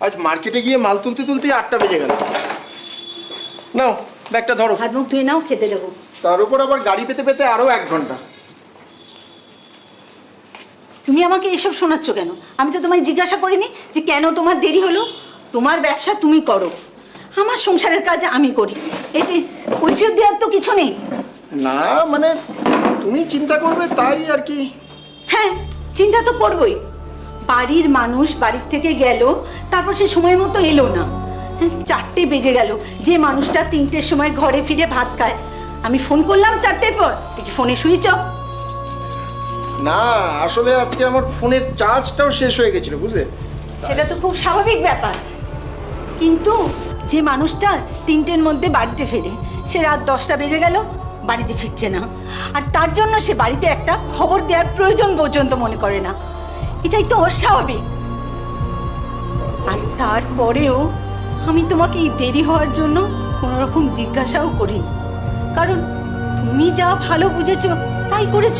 আজ মার্কেটে গিয়ে মাল তুলতে তুলতে আটটা বেজে গেল। নাও ব্যাগটা ধরো। হাত মুখ ধুয়ে নাও খেতে দেবো। তার উপর আবার গাড়ি পেতে পেতে আরও এক ঘণ্টা। তুমি আমাকে এসব শোনাচ্ছ কেন? আমি তো তোমায় জিজ্ঞাসা করিনি যে কেন তোমার দেরি হলো? তোমার ব্যবসা তুমি করো। আমার সংসারের কাজ আমি করি। এতে কৈফিয়ত দেওয়ার তো কিছু নেই। না মানে তুমি চিন্তা করবে তাই আর কি। হ্যাঁ চিন্তা তো করবই। বাড়ির মানুষ বাড়ির থেকে গেল তারপর সে সময় মতো এলো না। হ্যাঁ, চারটে বেজে গেল। যে মানুষটা তিনটের সময় ঘরে ফিরে ভাত খায়। আমি ফোন করলাম চারটের পর। তুই কি ফোনে শুয়েছ না আসলে আজকে আমার ফোনের চার্জটাও শেষ হয়ে গেছিল বুঝলে? সেটা তো খুব স্বাভাবিক ব্যাপার। কিন্তু যে মানুষটা তিনটের মধ্যে বাড়িতে ফেরে সে রাত দশটা বেজে গেল বাড়িতে ফিরছে না। আর তার জন্য সে বাড়িতে একটা খবর দেওয়ার প্রয়োজন পর্যন্ত মনে করে না। এটাই তো অস্বাভাবিক আর তারপরেও আমি তোমাকে এই দেরি হওয়ার জন্য কোনো রকম জিজ্ঞাসাও করিনি। কারণ তুমি যা ভালো বুঝেছ, তাই করেছ।